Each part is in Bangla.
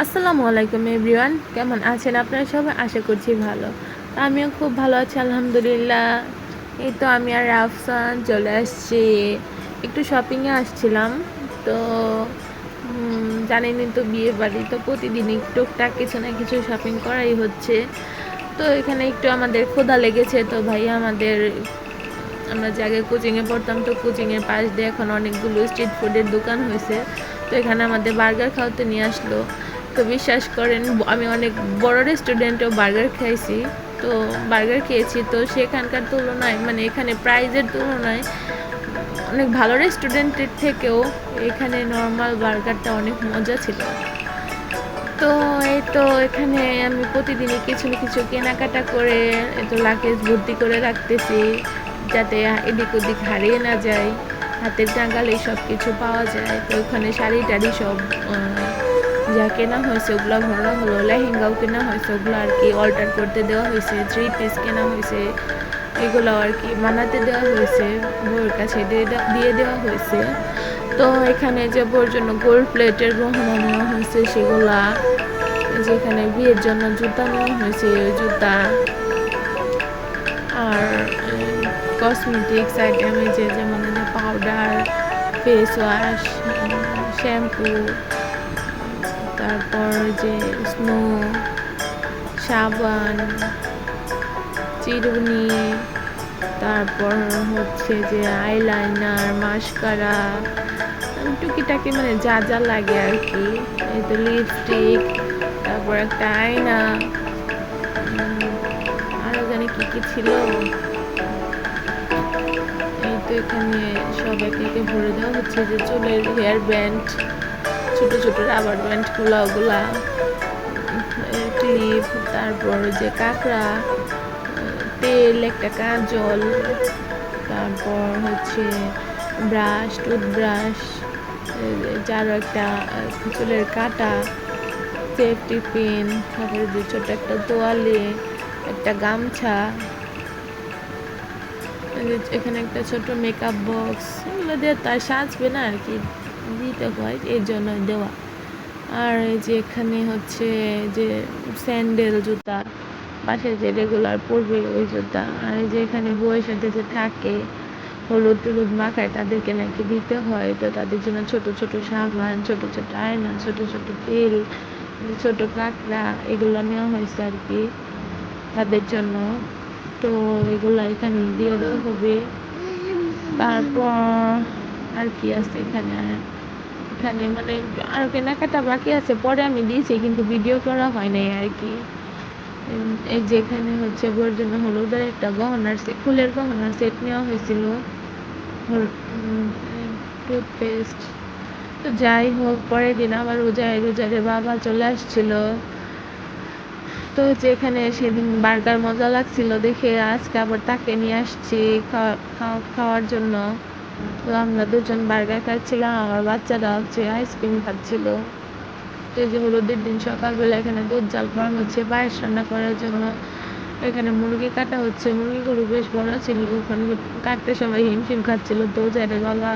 আসসালামু আলাইকুম এভরিওয়ান কেমন আছেন আপনারা সবাই? আশা করছি ভালো। আমিও খুব ভালো আছি আলহামদুলিল্লাহ। এই তো আমি আর রাফসান চলে আসছি। একটু শপিংয়ে আসছিলাম তো উম, জানেনই তো বিয়ে বাড়ি তো প্রতিদিনই টুকটাক কিছু না কিছু শপিং করাই হচ্ছে। তো এখানে একটু আমাদের ক্ষুধা লেগেছে তো ভাই আমাদের আমরা যে আগে কোচিংয়ে পড়তাম তো কোচিংয়ের পাশ দিয়ে এখন অনেকগুলো স্ট্রিট ফুডের দোকান হয়েছে। তো এখানে আমাদের বার্গার খাওয়াতে নিয়ে আসলো। তো বিশ্বাস করেন। আমি অনেক বড় রেস্টুরেন্টেও বার্গার খাইছি। তো বার্গার খেয়েছি। তো সেখানকার তুলনায় মানে এখানে প্রাইজের তুলনায় অনেক ভালো রেস্টুরেন্টের থেকেও এখানে নর্মাল বার্গারটা অনেক মজা ছিল। তো এই তো এখানে আমি প্রতিদিনই কিছু না কিছু কেনাকাটা করে তো লাগেজ ভর্তি করে রাখতেছি যাতে এদিক ওদিক হারিয়ে না যায়। হাতের টাঙ্গালে সব কিছু পাওয়া যায়। তো ওখানে শাড়ি টাড়ি সব যা কেনা হয়েছে ওগুলো ভরা হলো লেহেঙ্গাও কেনা হয়েছে ওগুলো আর কি অল্টার করতে দেওয়া হয়েছে থ্রি পিস কেনা হয়েছে এগুলো আর কি বানাতে দেওয়া হয়েছে বউয়ের কাছে দিয়ে দেওয়া হয়েছে তো এখানে যে বউর জন্য গোল্ড প্লেটের গহনা নেওয়া হয়েছে সেগুলা যেখানে বিয়ের জন্য জুতা নেওয়া হয়েছে জুতা। আর কসমেটিক্স আইটেমে যে যেমন পাউডার ফেস ওয়াশ শ্যাম্পু তারপর যে স্নো, সাবান, চিরুনি, তারপর হচ্ছে যে আইলাইনার, মাস্কারা, টুকিটাকি মানে যা যা লাগে আর কি। এই তো লিপস্টিক তারপর একটা আয়না আরও জানি কি কি ছিল। এই তো এখানে সব একে একে ভরে দেওয়া হচ্ছে যে চুলের হেয়ার ব্যান্ড ছোট ছোট রাবার ব্যান্ডগুলা, ওগুলা ক্লিপ তারপর যে কাঁকড়া তেল, একটা কাজল, তারপর হচ্ছে ব্রাশ টুথব্রাশ যার একটা চুলের কাটা সেফটি পিন তারপরে যে ছোট একটা তোয়ালে, একটা গামছা এখানে একটা ছোট মেকআপ বক্স এগুলো দিয়ে তার সাজবে না আর কি। দিতে হয় এই জন্য দেওয়া। আর এই যে এখানে হচ্ছে যে স্যান্ডেল জুতা পাশে যে রেগুলার পরবে ওই জুতা। আর এই যে এখানে বউয়ের সাথে যে থাকে, হলুদ টলুদ মাখায়, তাদেরকে নাকি দিতে হয়। তো তাদের জন্য ছোট ছোট সাবান, ছোট ছোট আয়না, ছোট ছোট তেল, ছোট কাঁকড়া, এগুলো নেওয়া হয়েছে আর কি তাদের জন্য। তো এগুলো এখানে দিয়ে দেওয়া হবে। তারপর আর কি আছে এখানে? আর এখানে মানে আর কেনাকাটা বাকি আছে, পরে আমি দিয়েছি, কিন্তু ভিডিও করা হয় নাই আর কি। এই যে এখানে হচ্ছে বোর জন্য হলুদের একটা গহনার সেট ফুলের গহনার সেট নেওয়া হয়েছিল। টুথপেস্ট তো যাই হোক, পরের দিন আবার রোজায় রোজারে বাবা চলে আসছিল। তো যেখানে সেদিন বার্গার মজা লাগছিল দেখে আজকে আবার তাকে নিয়ে আসছি খাওয়া- খাওয়া- খাওয়ার জন্য। তো আমরা দুজন বার্গার খাচ্ছিলাম, আমার বাচ্চারা হচ্ছে আইসক্রিম খাচ্ছিল। তো যে হলুদের দিন সকালবেলা এখানে দুধ, জাল করা হচ্ছে, পায়েস রান্না করার জন্য এখানে মুরগি কাটা হচ্ছে। মুরগিগুলো বেশ বড় ছিল ওখানে কাটতে সবাই হিমশিম খাচ্ছিল। তো যাদের বাবা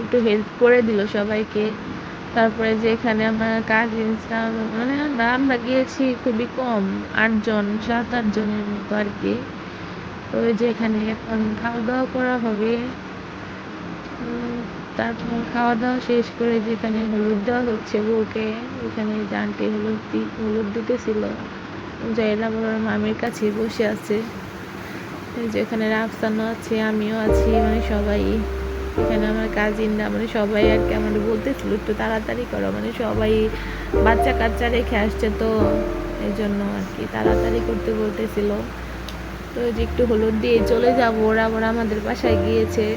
একটু হেল্প করে দিল সবাইকে। তারপরে যে এখানে আমার কাজিনসরা মানে আমরা গিয়েছি খুবই কম, আটজন, সাত, আটজনের মতো আর কি। তো যে এখানে এখন খাওয়া দাওয়া করা হবে। তারপর খাওয়া দাওয়া শেষ করে যেখানে হলুদ দেওয়া হচ্ছে বউকে, এখানে যে আন্টি হলুদ দি- হলুদ দিতেছিল জাইলা বড় মামির কাছে বসে আছে। যেখানে রাফসানও আছে, আমিও আছি মানে সবাই। এখানে আমার কাজিনরা মানে সবাই আর কি আমাদের বলতেছিল, একটু তাড়াতাড়ি করো। মানে সবাই বাচ্চা কাচ্চা রেখে আসছে তো, এই জন্য আর কি তাড়াতাড়ি করতে বলতেছিল। তো যে একটু হলুদ দিয়ে চলে যাব, ওরা আবার আমাদের বাসায় গিয়েছে।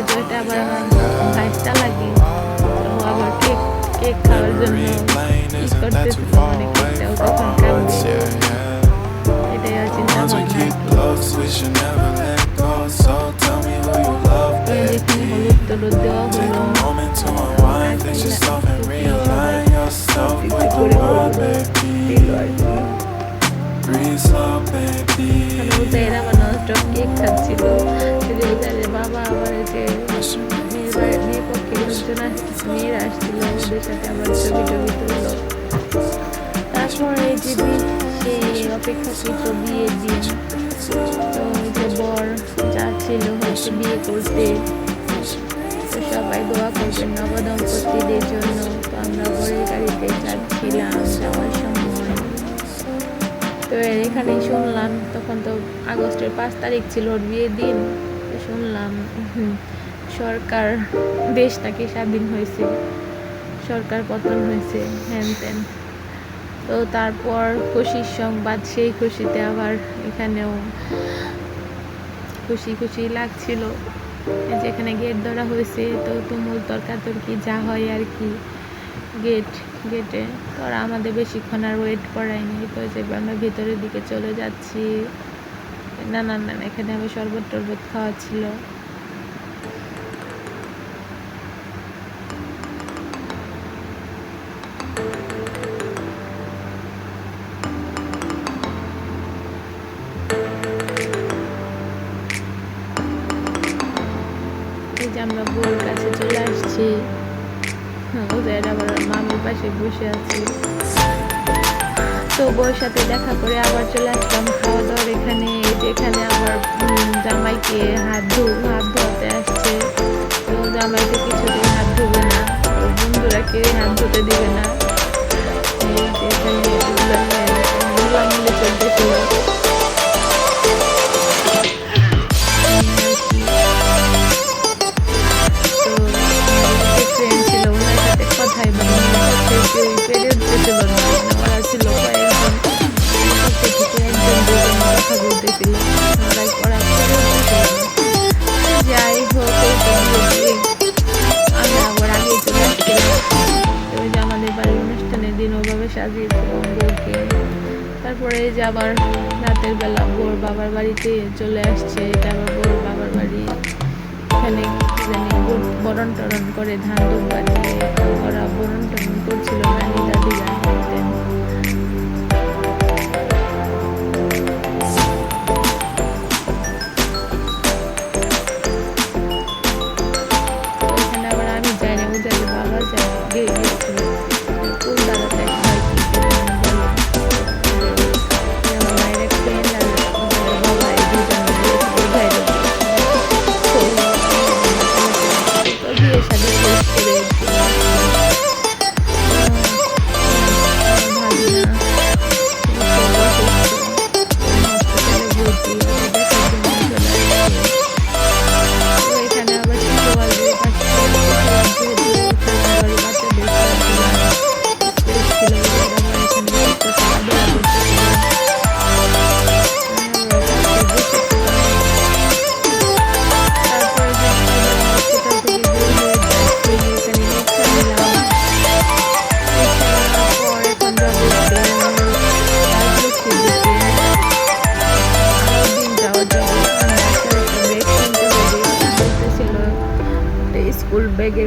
finish তো it. যেটা আবার আমার গাছটা লাগে তো আবার কেক কেক খাওয়ার জন্য Replane ই isn't that করতেছিল too far মানে away কেকটাও from তখন our কাঁদবে words? Yeah, yeah. এটাই আর চিন্তা Once we ভাবনা keep close, we should never let go. পক্ষে লোকজন আসছিল, ওদের সাথে আবার ছবি টবি তুললো। তারপর এই যে সেই অপেক্ষাকৃত বিয়ের দিন। তো যে বর যাচ্ছিল হচ্ছে বিয়ে করতে সবাই দোয়া করবেন নবদম্পতিদের জন্য। তো আমরা বরের গাড়িতে যাচ্ছিলাম যাওয়ার সময়। তো এখানে শুনলাম, তখন তো আগস্টের পাঁচ তারিখ ছিল ওর বিয়ের দিন শুনলাম সরকার দেশ নাকি স্বাধীন হয়েছে। সরকার পতন হয়েছে, হ্যান ত্যান। তো তারপর খুশির সংবাদ, সেই খুশিতে আবার এখানেও খুশি খুশি লাগছিল। এই যে এখানে গেট ধরা হয়েছে, তো তুমুল তর্কাতর্কি যা হয় আর কি। গেট গেটে তো আমাদের বেশিক্ষণ আর ওয়েট করায়নি তো যে আমরা ভিতরের দিকে চলে যাচ্ছি। না না না এখানে আবার শরবত টরবত খাওয়া ছিল। আমরা বউর কাছে চলে আসছি। হ্যাঁ, ওদের আবার মামির পাশে বসে আছি। তো বউর সাথে দেখা করে আবার চলে আসলাম খাওয়া দাওয়ার এখানে। এখানে উম, জামাইকে হাত ধু হাত ধোয়াতে আসছে। তো জামাইকে কিছুতেই হাত ধুবে না। ওর বন্ধুরা কেউ হাত ধুতে দিবে না। এখানে চলতেছিল। তারপরে যে আবার রাতের বেলা বোর বাবার বাড়িতে চলে আসছে, এটা আবার বোর বাবার বাড়ি। এখানে জানি বর- বরণ টরণ করে, ধান বাজিয়ে ওরা বরণ টরণ করছিল, নানি দাদি হতেন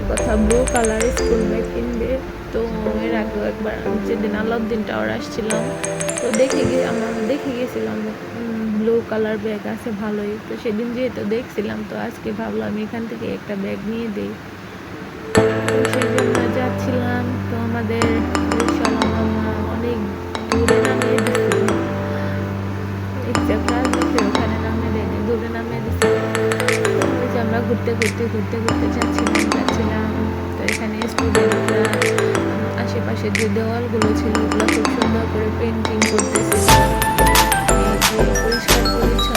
কথা ব্লু কালার স্কুল ব্যাগ কিনবে? তো এর আগেও একবার যেদিন আলাউদ্দিন টাওয়ার আসছিলাম, তো দেখে গিয়ে আমরা দেখে গিয়েছিলাম ব্লু কালার ব্যাগ আছে, ভালোই। তো সেদিন যেহেতু দেখছিলাম, তো আজকে ভাবলাম এখান থেকে একটা ব্যাগ নিয়ে দিই। তো সেই জন্য যাচ্ছিলাম, তো আমাদের অনেক ঘুরতে ঘুরতে ঘুরতে ঘুরতে যাচ্ছিলাম যাচ্ছিলাম। তো এখানে স্টুডেন্টরা আশেপাশে যে দেওয়ালগুলো ছিল, ওগুলো খুব সুন্দর করে পেন্টিং করতেছিল পরিষ্কার পরিচ্ছন্নতার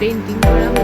আমি